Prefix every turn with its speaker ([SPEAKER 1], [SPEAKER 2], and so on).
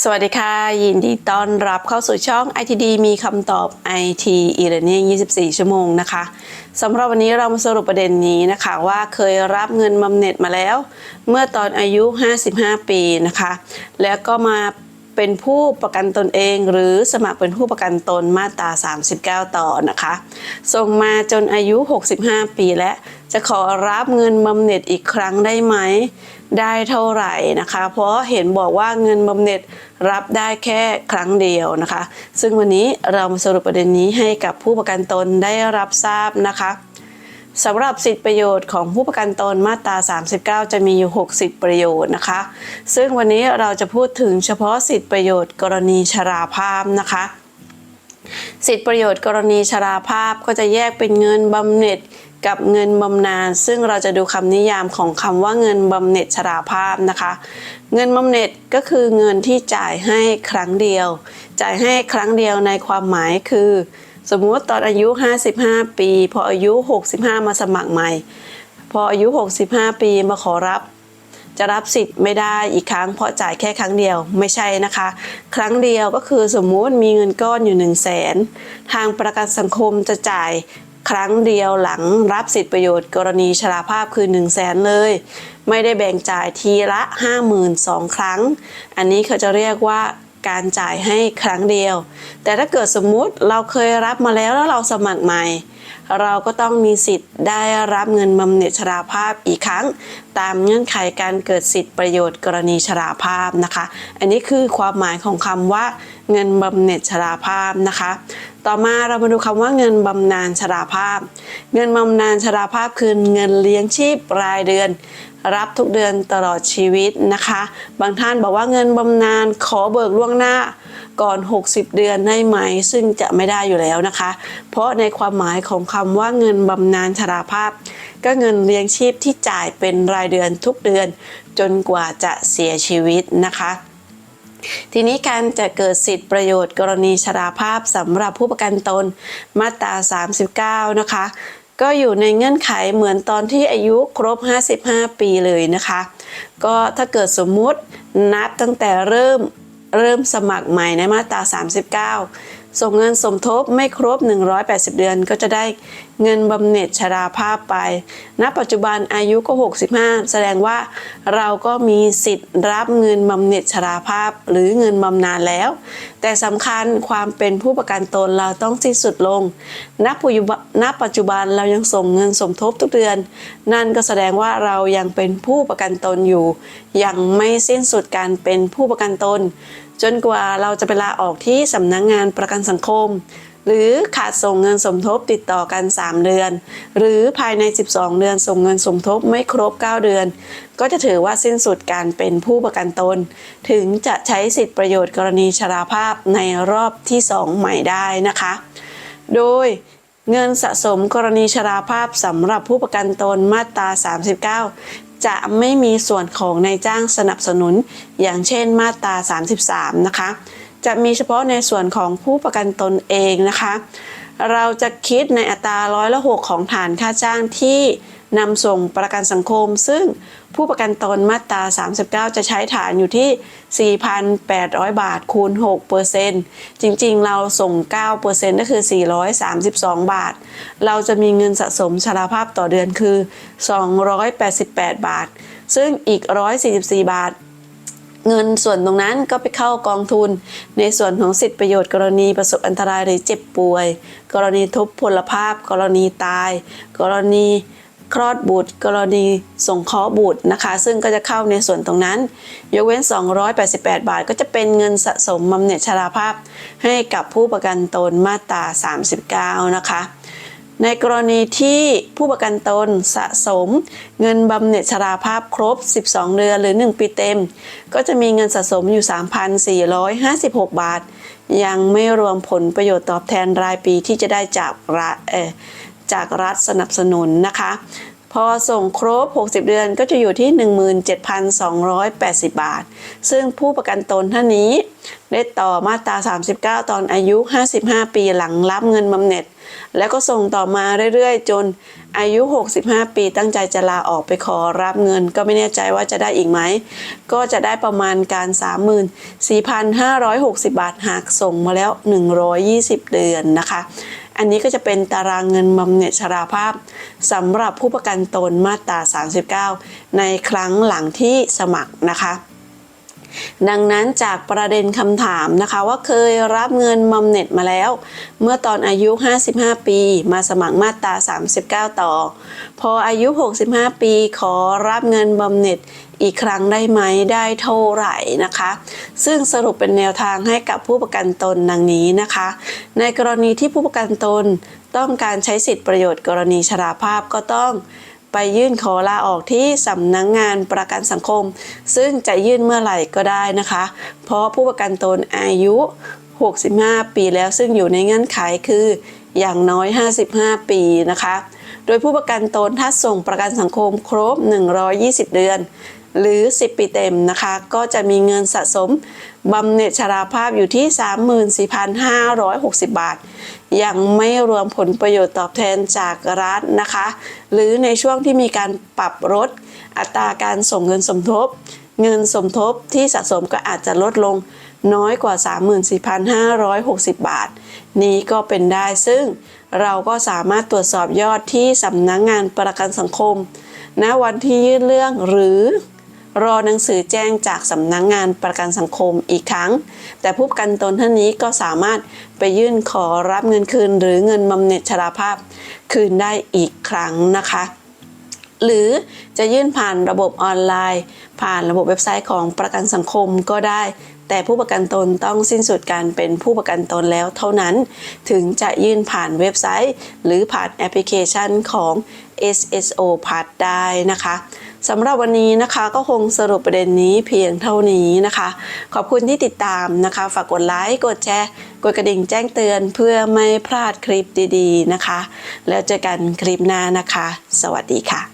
[SPEAKER 1] สวัสดีค่ะ ยินดีต้อนรับเข้าสู่ช่อง ITD มีคำตอบ IT e-learning 24 ชั่วโมงนะคะสำหรับวันนี้เรามาสรุปประเด็นนี้นะคะว่าเคยรับเงินบำเหน็จมาแล้ว เมื่อตอนอายุ 55 ปีนะคะ แล้วก็มา เป็นผู้ประกันตนเองหรือสมัครเป็นผู้ประกันตนมาตรา 39 ต่อนะคะส่งมาจนอายุ 65 ปีและจะขอรับเงินบำเหน็จอีกครั้งได้ไหม ได้เท่าไหร่นะคะ เพราะเห็นบอกว่าเงินบำเหน็จรับได้แค่ครั้งเดียวนะคะ ซึ่งวันนี้เรามาสรุปประเด็นนี้ให้กับผู้ประกันตนได้รับทราบนะคะ สำหรับสิทธิประโยชน์ของผู้ประกันตนมาตรา 39 จะมีอยู่ 60 ประโยชน์นะคะ ซึ่งวันนี้เราจะพูดถึงเฉพาะสิทธิประโยชน์กรณีชราภาพนะคะ สิทธิประโยชน์กรณีชราภาพก็จะแยกเป็นเงินบำเหน็จกับเงินบำนาญซึ่งเราจะดูคำนิยามของคำว่าเงินบำเหน็จชราภาพนะคะ เงินบำเหน็จก็คือเงินที่จ่ายให้ครั้งเดียว จ่ายให้ครั้งเดียวในความหมายคือ สมมุติตอนอายุ 55 ปี พออายุ 65 มาสมัครใหม่ พออายุ 65 ปีมาขอรับ จะรับสิทธิ์ไม่ได้อีกครั้งเพราะจ่ายแค่ครั้งเดียวไม่ใช่นะคะ ครั้งเดียวก็คือสมมุติมีเงินก้อนอยู่ 1 0 0 0 0แสนทางประกันสังคมจะจ่ายครั้งเดียวหลังรับสิทธิประโยชน์กรณีชราภาพคือ 1 0 0 0 0แสนเลย ไม่ได้แบ่งจ่ายทีละ 52,000 ครั้ง อันนี้เขาจะเรียกว่า การจ่ายให้ครั้งเดียว แต่ถ้าเกิดสมมุติเราเคยรับมาแล้วแล้วเราสมัครใหม่ เราก็ต้องมีสิทธิ์ได้รับเงินบำเหน็จชราภาพอีกครั้ง ตามเงื่อนไขการเกิดสิทธิประโยชน์กรณีชราภาพนะคะ อันนี้คือความหมายของคำว่าเงินบำเหน็จชราภาพนะคะ ต่อมาเรามาดูคำว่าเงินบำนาญชราภาพ เงินบำนาญชราภาพคือเงินเลี้ยงชีพรายเดือนรับทุกเดือนตลอดชีวิตนะคะ บางท่านบอกว่าเงินบำนาญขอเบิกล่วงหน้า ก่อน 60 เดือนได้ไหม ซึ่งจะไม่ได้อยู่แล้วนะคะ เพราะในความหมายของคำว่าเงินบำนาญชราภาพ ก็เงินเลี้ยงชีพที่จ่ายเป็นรายเดือนทุกเดือน จนกว่าจะเสียชีวิตนะคะทีนี้การจะเกิดสิทธิประโยชน์กรณีชราภาพสำหรับผู้ประกันตนมาตรา 39 นะคะ ก็อยู่ในเงื่อนไขเหมือนตอนที่อายุครบ 55 ปีเลยนะคะ ก็ถ้าเกิดสมมุตินับตั้งแต่เริ่ม เริ่มสมัครใหม่ในมาตรา 39 ส่งเงินสมทบไม่ครบ 180 เดือนก็จะได้ เงินบำเหน็จชราภาพไป ณ ปัจจุบันอายุก็ 65 แสดงว่าเราก็มีสิทธิ์รับเงินบำเหน็จชราภาพหรือเงินบำนาญแล้ว แต่สำคัญความเป็นผู้ประกันตนเราต้องสิ้นสุดลง ณ ปัจจุบันเรายังส่งเงินสมทบทุกเดือน นั่นก็แสดงว่าเรายังเป็นผู้ประกันตนอยู่ ยังไม่สิ้นสุดการเป็นผู้ประกันตน จนกว่าเราจะไปลาออกที่สำนักงงานประกันสังคม หรือขาดส่งเงินสมทบติดต่อกัน 3 เดือน หรือภายใน 12 เดือนส่งเงินสมทบไม่ครบ 9 เดือน ก็จะถือว่าสิ้นสุดการเป็นผู้ประกันตน ถึงจะใช้สิทธิประโยชน์กรณีชราภาพในรอบที่ 2 ใหม่ได้นะคะ โดยเงินสะสมกรณีชราภาพสำหรับผู้ประกันตนมาตรา 39 จะไม่มีส่วนของนายจ้างสนับสนุน อย่างเช่นมาตรา 33 นะคะ จะมีเฉพาะในส่วนของผู้ประกันตนเองนะคะ เราจะคิดในอัตราร้อยละหกของฐานค่าจ้างที่นำส่งประกันสังคม ซึ่งผู้ประกันตนมาตรา 39 จะใช้ฐานอยู่ที่ 4,800 บาทคูณ6เปอร์เซ็นต์จริงๆ เราส่ง9เปอร์เซ็นต์ก็คือ 432 บาท เราจะมีเงินสะสมชราภาพต่อเดือนคือ 288 บาท ซึ่งอีก 144 บาท เงินส่วนตรงนั้นก็ไปเข้ากองทุน ในส่วนของสิทธิประโยชน์ กรณีประสบอันตรายหรือเจ็บป่วย กรณีทุพพลภาพ กรณีตาย กรณีคลอดบุตร กรณีส่งเคราะห์บุตรนะคะ ซึ่งก็จะเข้าในส่วนตรงนั้น ยกเว้น 288 บาท ก็จะเป็นเงินสะสมบำเหน็จชราภาพ ให้กับผู้ประกันตนมาตรา 39 นะคะ ในกรณีที่ผู้ประกันตนสะสม เงินบำเหน็จชราภาพครบ 12 เดือนหรือ 1 ปีเต็ม ก็จะมีเงินสะสมอยู่ 3,456 บาท ยังไม่รวมผลประโยชน์ตอบแทนรายปีที่จะได้จากรัฐจากรัฐสนับสนุนนะคะ พอส่งครบ 60 เดือนก็จะอยู่ที่ 17,280 บาท ซึ่งผู้ประกันตนท่านนี้ ได้ต่อมาตรา 39 ตอนอายุ 55 ปีหลังรับเงินบำเหน็จ แล้วก็ส่งต่อมาเรื่อยๆ จนอายุ 65 ปีตั้งใจจะลาออกไปขอรับเงิน ก็ไม่แน่ใจว่าจะได้อีกไหม ก็จะได้ประมาณการ 34,560 บาทหากส่งมาแล้ว 120 เดือนนะคะ อันนี้ก็จะเป็นตารางเงินบำเหน็จชราภาพสำหรับผู้ประกันตนมาตรา 39 ในครั้งหลังที่สมัครนะคะ ดังนั้นจากประเด็นคำถามนะคะว่าเคยรับเงินบำเหน็จมาแล้ว เมื่อตอนอายุ 55 ปี มาสมัครมาตรา 39 ต่อ พออายุ 65 ปีขอรับเงินบำเหน็จอีกครั้งได้ไหมได้เท่าไหร่นะคะ ซึ่งสรุปเป็นแนวทางให้กับผู้ประกันตนดังนี้นะคะ ในกรณีที่ผู้ประกันตนต้องการใช้สิทธิประโยชน์กรณีชราภาพก็ต้อง ไปยื่นขอลาออกที่สำนักงงานประกันสังคม ซึ่งจะยื่นเมื่อไหร่ก็ได้นะคะ เพราะผู้ประกันตนอายุ 65 ปีแล้วซึ่งอยู่ในเงื่อนไขคืออย่างน้อย 55 ปีนะคะ โดยผู้ประกันตนถ้าส่งประกันสังคมครบ 120 เดือน หรือ 10 ปีเต็มนะคะ ก็จะมีเงินสะสมบำเหน็จชราภาพอยู่ที่ 34,560 บาท ยังไม่รวมผลประโยชน์ตอบแทนจากรัฐนะคะ หรือในช่วงที่มีการปรับลดอัตราการส่งเงินสมทบ เงินสมทบที่สะสมก็อาจจะลดลงน้อยกว่า 34,560 บาท นี้ก็เป็นได้ซึ่งเราก็สามารถตรวจสอบยอดที่สำนักงงานประกันสังคมณวันที่ยื่นเรื่องหรือ รอหนังสือแจ้งจากสำนักงงานประกันสังคมอีกครั้ง แต่ผู้ประกันตนท่านนี้ก็สามารถไปยื่นขอรับเงินคืน หรือเงินบำเหน็จชราภาพคืนได้อีกครั้งนะคะ หรือจะยื่นผ่านระบบออนไลน์ ผ่านระบบเว็บไซต์ของประกันสังคมก็ได้ แต่ผู้ประกันตนต้องสิ้นสุดการเป็นผู้ประกันตนแล้วเท่านั้น ถึงจะยื่นผ่านเว็บไซต์ หรือผ่านแอปพลิเคชันของ SSO p a s ได้นะคะ สำหรับวันนี้นะคะก็คงสรุปประเด็นนี้เพียงเท่านี้นะคะ ขอบคุณที่ติดตามนะคะ ฝากกดไลค์กดแชร์ กดกระดิ่งแจ้งเตือนเพื่อไม่พลาดคลิปดีๆนะคะ แล้วเจอกันคลิปหน้านะคะ สวัสดีค่ะ